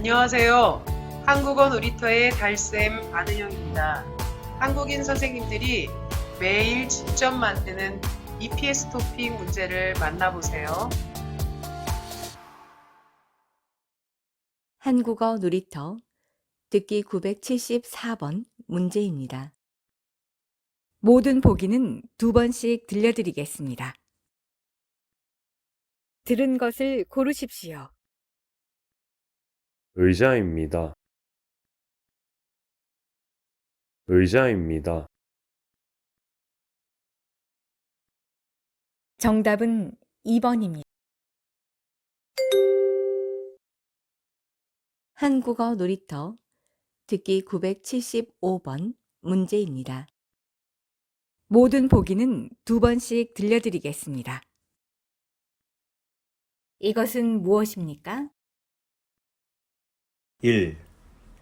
안녕하세요. 한국어 놀이터의 달쌤 안은영입니다. 한국인 선생님들이 매일 직접 만드는 EPS 토픽 문제를 만나보세요. 한국어 놀이터 듣기 974번 문제입니다. 모든 보기는 두 번씩 들려드리겠습니다. 들은 것을 고르십시오. 의자입니다. 의자입니다. 정답은 2번입니다. 한국어 놀이터 듣기 975번 문제입니다. 모든 보기는 두 번씩 들려드리겠습니다. 이것은 무엇입니까? 1.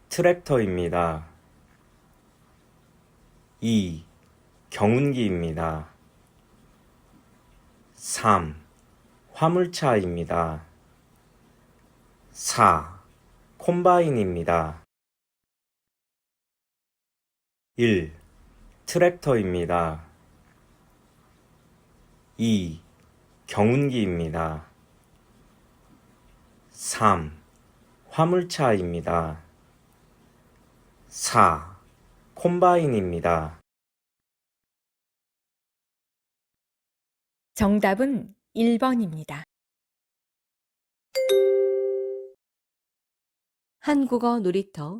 트랙터입니다. 2. 경운기입니다. 3. 화물차입니다. 4. 콤바인입니다. 1. 트랙터입니다. 2. 경운기입니다. 3. 화물차입니다. 4. 콤바인입니다. 정답은 1번입니다. 한국어 놀이터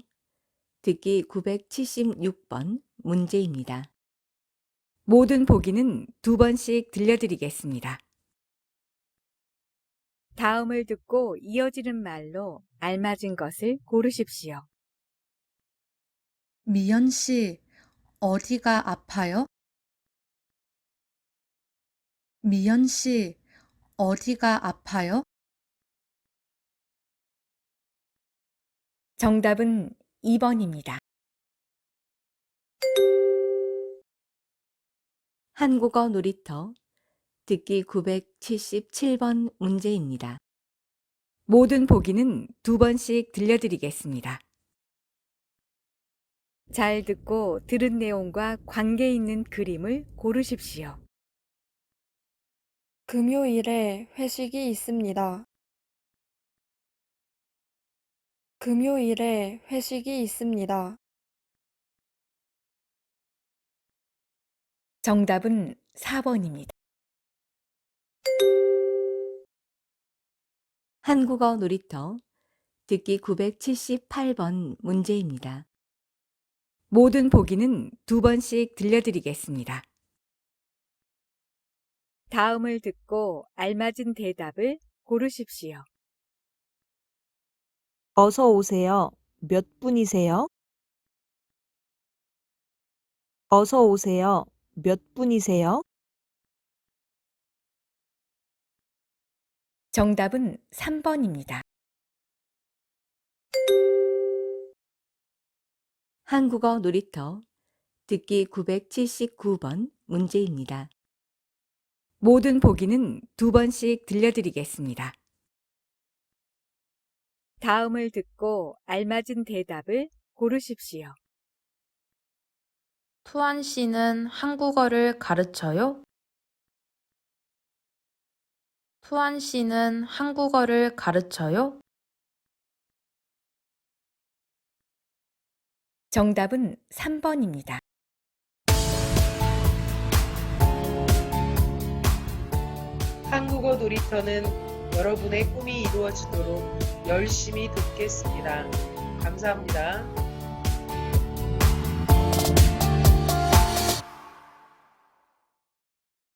듣기 976번 문제입니다. 모든 보기는 두 번씩 들려드리겠습니다. 다음을 듣고 이어지는 말로 알맞은 것을 고르십시오. 미연 씨, 어디가 아파요? 미연 씨, 어디가 아파요? 정답은 2번입니다. 한국어 놀이터 듣기 977번 문제입니다. 모든 보기는 두 번씩 들려드리겠습니다. 잘 듣고 들은 내용과 관계 있는 그림을 고르십시오. 금요일에 회식이 있습니다. 금요일에 회식이 있습니다. 정답은 4번입니다. 한국어 놀이터 듣기 978번 문제입니다. 모든 보기는 두 번씩 들려드리겠습니다. 다음을 듣고 알맞은 대답을 고르십시오. 어서 오세요. 몇 분이세요? 어서 오세요. 몇 분이세요? 정답은 3번입니다. 한국어 놀이터 듣기 979번 문제입니다. 모든 보기는 두 번씩 들려드리겠습니다. 다음을 듣고 알맞은 대답을 고르십시오. 투안 씨는 한국어를 가르쳐요? 투안 씨는 한국어를 가르쳐요? 정답은 3번입니다. 한국어 놀이터는 여러분의 꿈이 이루어지도록 열심히 돕겠습니다. 감사합니다.